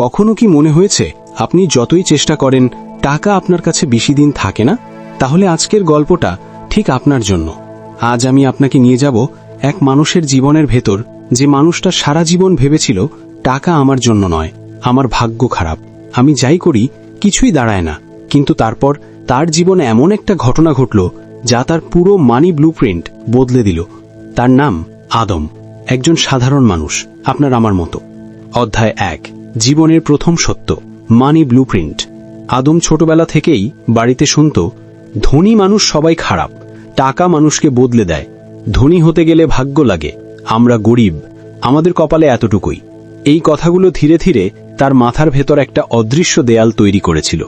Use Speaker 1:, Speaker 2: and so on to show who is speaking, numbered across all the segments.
Speaker 1: কখনো কি মনে হয়েছে আপনি যতই চেষ্টা করেন টাকা আপনার কাছে বেশি দিন থাকে না? তাহলে আজকের গল্পটা ঠিক আপনার জন্য। আজ আমি আপনাকে নিয়ে যাব এক মানুষের জীবনের ভেতর যে মানুষটা সারা জীবন ভেবেছিল টাকা আমার জন্য নয়, আমার ভাগ্য খারাপ। আমি যাই করি, কিছুই দাঁড়ায় না। কিন্তু তারপর তার জীবনে এমন একটা ঘটনা ঘটল যা তার পুরো মানি ব্লুপ্রিন্ট বদলে দিল। তার নাম আদম। একজন সাধারণ মানুষ, আপনার আমার মতো। অধ্যায় এক। জীবনের প্রথম সত্য, মানি ব্লুপ্রিন্ট। আদম ছোটবেলা থেকেই বাড়িতে শুনত, ধনী মানুষ সবাই খারাপ, টাকা মানুষকে বদলে দেয়, ধনী হতে গেলে ভাগ্য লাগে, আমরা গরিব, আমাদের কপালে এতটুকুই। এই কথাগুলো ধীরে ধীরে তার মাথার ভেতর একটা অদৃশ্য দেয়াল তৈরি করেছিল।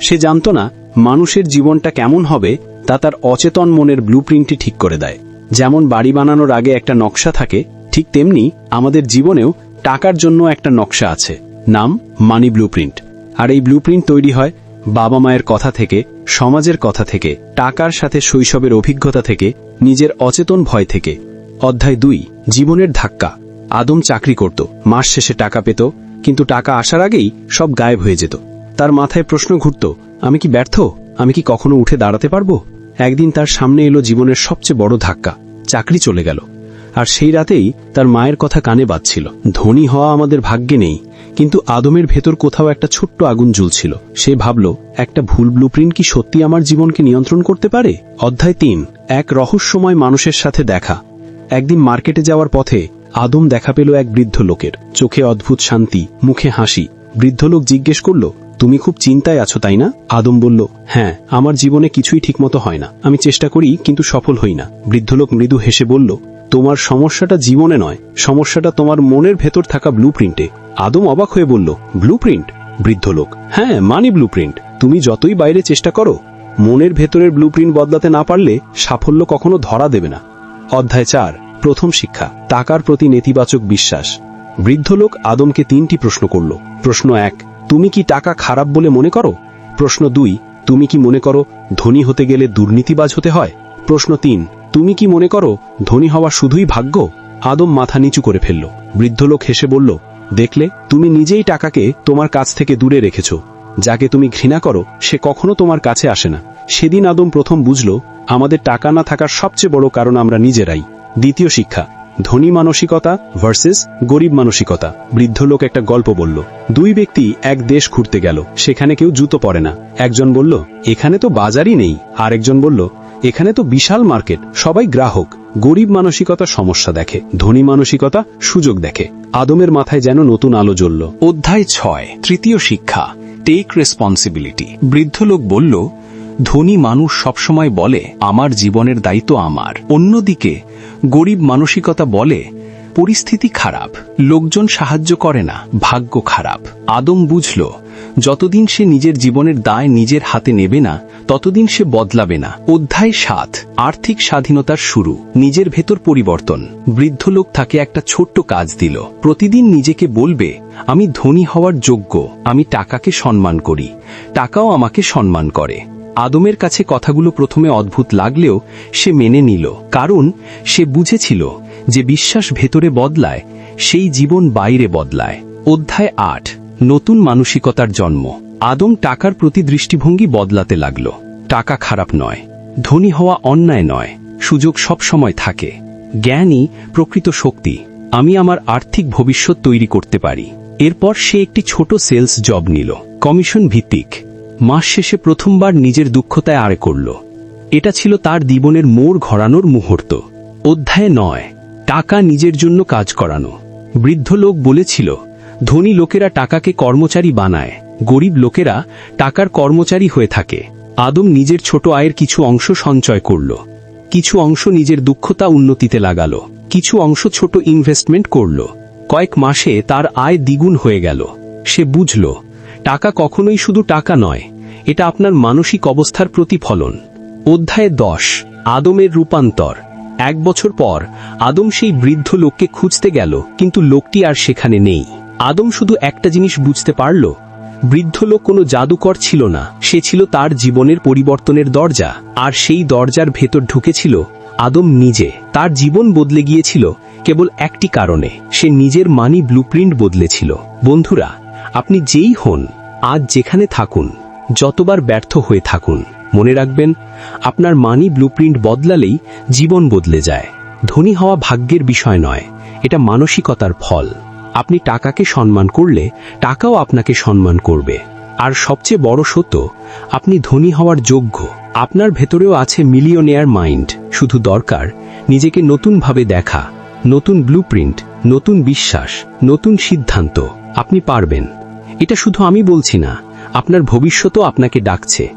Speaker 1: সে জানত না, মানুষের জীবনটা কেমন হবে তা তার অচেতন মনের ব্লুপ্রিন্টই ঠিক করে দেয়। যেমন বাড়ি বানানোর আগে একটা নকশা থাকে, ঠিক তেমনি আমাদের জীবনেও টাকার জন্য একটা নকশা আছে। নাম মানি ব্লুপ্রিন্ট। আর এই ব্লুপ্রিন্ট তৈরি হয় বাবা মায়ের কথা থেকে, সমাজের কথা থেকে, টাকার সাথে শৈশবের অভিজ্ঞতা থেকে, নিজের অচেতন ভয় থেকে। অধ্যায় দুই, জীবনের ধাক্কা। আদম চাকরি করত, মাস শেষে টাকা পেত, কিন্তু টাকা আসার আগেই সব গায়েব হয়ে যেত। তার মাথায় প্রশ্ন ঘুরত, আমি কি ব্যর্থ? আমি কি কখনো উঠে দাঁড়াতে পারব? একদিন তার সামনে এলো জীবনের সবচেয়ে বড় ধাক্কা, চাকরি চলে গেল। আর সেই রাতেই তার মায়ের কথা কানে বাজছিল। ধনী হওয়া আমাদের ভাগ্যে নেই, কিন্তু আদমের ভেতর কোথাও একটা ছোট্ট আগুন জ্বলছিল। সে ভাবল, একটা ভুল ব্লুপ্রিন্ট কি সত্যি আমার জীবনকে নিয়ন্ত্রণ করতে পারে? অধ্যায় তিন, এক রহস্যময় মানুষের সাথে দেখা। একদিন মার্কেটে যাওয়ার পথে আদম দেখা পেল এক বৃদ্ধ লোকের। চোখে অদ্ভুত শান্তি, মুখে হাসি। বৃদ্ধ লোক জিজ্ঞেস করল, তুমি খুব চিন্তায় আছো, তাই না? আদম বলল হ্যাঁ আমার জীবনে কিছুই ঠিকমতো হয় না। আমি চেষ্টা করি, কিন্তু সফল হই না। বৃদ্ধ লোক মৃদু হেসে বলল তোমার সমস্যাটা জীবনে নয়, সমস্যাটা তোমার মনের ভেতর থাকা ব্লুপ্রিন্টে আদম অবাক হয়ে বলল ব্লুপ্রিন্ট বৃদ্ধ লোক। হ্যাঁ মানি ব্লুপ্রিন্ট তুমি যতই বাইরে চেষ্টা করো, মনের ভেতরের ব্লুপ্রিন্ট বদলাতে না পারলে সাফল্য কখনো ধরা দেবে না। অধ্যায় চার, প্রথম শিক্ষা, টাকার প্রতি নেতিবাচক বিশ্বাস। বৃদ্ধ লোক আদমকে তিনটি প্রশ্ন করল। প্রশ্ন এক, তুমি কি টাকা খারাপ বলে মনে করো? প্রশ্ন দুই, তুমি কি মনে করো ধনী হতে গেলে দুর্নীতিবাজ হতে হয়? প্রশ্ন তিন তুমি কি মনে করো, ধনী হওয়া শুধুই ভাগ্য? আদম মাথা নিচু করে ফেলল। বৃদ্ধ লোক হেসে বলল, দেখলে, তুমি নিজেই টাকাকে তোমার কাছ থেকে দূরে রেখেছ। যাকে তুমি ঘৃণা করো, সে কখনো তোমার কাছে আসে না। সেদিন আদম প্রথম বুঝল, আমাদের টাকা না থাকার সবচেয়ে বড় কারণ আমরা নিজেরাই। দ্বিতীয় শিক্ষা, ধনী মানসিকতা ভার্সেস গরিব মানসিকতা। বৃদ্ধ লোক একটা গল্প বলল, দুই ব্যক্তি এক দেশ ঘুরতে গেল, সেখানে কেউ জুতো পরে না। একজন বলল, এখানে তো বাজারই নেই। আরেকজন বলল এখানে তো বিশাল মার্কেট, সবাই গ্রাহক। গরিব মানসিকতা সমস্যা দেখে, ধনী মানসিকতা সুযোগ দেখে। আদমের মাথায় যেন নতুন আলো জ্বলল।
Speaker 2: অধ্যায় ছয়, তৃতীয় শিক্ষা টেক রেসপন্সিবিলিটি বৃদ্ধ লোক বলল, ধনী মানুষ সবসময় বলে, আমার জীবনের দায়িত্ব আমার। অন্যদিকে, গরিব মানসিকতা বলে পরিস্থিতি খারাপ, লোকজন সাহায্য করে না, ভাগ্য খারাপ। আদম বুঝল, যতদিন সে নিজের জীবনের দায় নিজের হাতে নেবে না, ততদিন সে বদলাবে না। অধ্যায় সাত, আর্থিক স্বাধীনতার শুরু, নিজের ভেতর পরিবর্তন। বৃদ্ধ লোক তাকে একটা ছোট্ট কাজ দিল। প্রতিদিন নিজেকে বলবে, আমি ধনী হওয়ার যোগ্য, আমি টাকাকে সম্মান করি, টাকাও আমাকে সম্মান করে। আদমের কাছে কথাগুলো প্রথমে অদ্ভুত লাগলেও সে মেনে নিল, কারণ সে বুঝেছিল যে বিশ্বাস ভেতরে বদলায়, সেই জীবন বাইরে বদলায়। অধ্যায় আট, নতুন মানসিকতার জন্ম। আদম টাকার প্রতি দৃষ্টিভঙ্গি বদলাতে লাগল। টাকা খারাপ নয়, ধনী হওয়া অন্যায় নয়, সুযোগ সব সময় থাকে। জ্ঞানই প্রকৃত শক্তি। আমি আমার আর্থিক ভবিষ্যৎ তৈরি করতে পারি। এরপর সে একটি ছোট সেলস জব নিল। কমিশন ভিত্তিক। মাস শেষে প্রথমবার নিজের দুঃখতায় আড়ে করল। এটা ছিল তার জীবনের মোড় ঘরানোর মুহূর্ত। অধ্যায় নয়, টাকা নিজের জন্য কাজ করানো। বৃদ্ধ লোক বলেছিল, ধনী লোকেরা টাকাকে কর্মচারী বানায়, গরিব লোকেরা টাকার কর্মচারী হয়ে থাকে। আদম নিজের ছোট আয়ের কিছু অংশ সঞ্চয় করল। কিছু অংশ নিজের দুঃখতা উন্নতিতে লাগালো। কিছু অংশ ছোট ইনভেস্টমেন্ট করল। কয়েক মাসে তার আয় দ্বিগুণ হয়ে গেল। সে বুঝল, টাকা কখনোই শুধু টাকা নয় এটা আপনার মানসিক অবস্থার প্রতিফলন। অধ্যায় দশ, আদমের রূপান্তর। এক বছর পর, আদম সেই বৃদ্ধ লোককে খুঁজতে গেল, কিন্তু লোকটি আর সেখানে নেই। আদম শুধু একটা জিনিস বুঝতে পারল, বৃদ্ধ লোক কোনো জাদুকর ছিল না, সে ছিল তার জীবনের পরিবর্তনের দরজা, আর সেই দরজার ভেতর ঢুকেছিল আদম নিজে। তার জীবন বদলে গিয়েছিল কেবল একটি কারণে, সে নিজের মানি ব্লুপ্রিন্ট বদলেছিল। বন্ধুরা, আপনি যেই হন, আজ যেখানে থাকুন যতবার ব্যর্থ হয়ে থাকুন। মনে রাখবেন, আপনার মানি ব্লুপ্রিন্ট বদলালেই জীবন বদলে যায়। ধনী হওয়া ভাগ্যের বিষয় নয়, এটা মানসিকতার ফল। আপনি টাকাকে সম্মান করলে টাকাও আপনাকে সম্মান করবে। আর সবচেয়ে বড় সত্য, আপনি ধনী হওয়ার যোগ্য। আপনার ভেতরেও আছে মিলিয়নেয়ার মাইন্ড। শুধু দরকার, নিজেকে নতুনভাবে দেখা, নতুন ব্লুপ্রিন্ট, নতুন বিশ্বাস, নতুন সিদ্ধান্ত। আপনি পারবেন। এটা শুধু আমি বলছি না আপনার ভবিষ্যতও আপনাকে ডাকছে।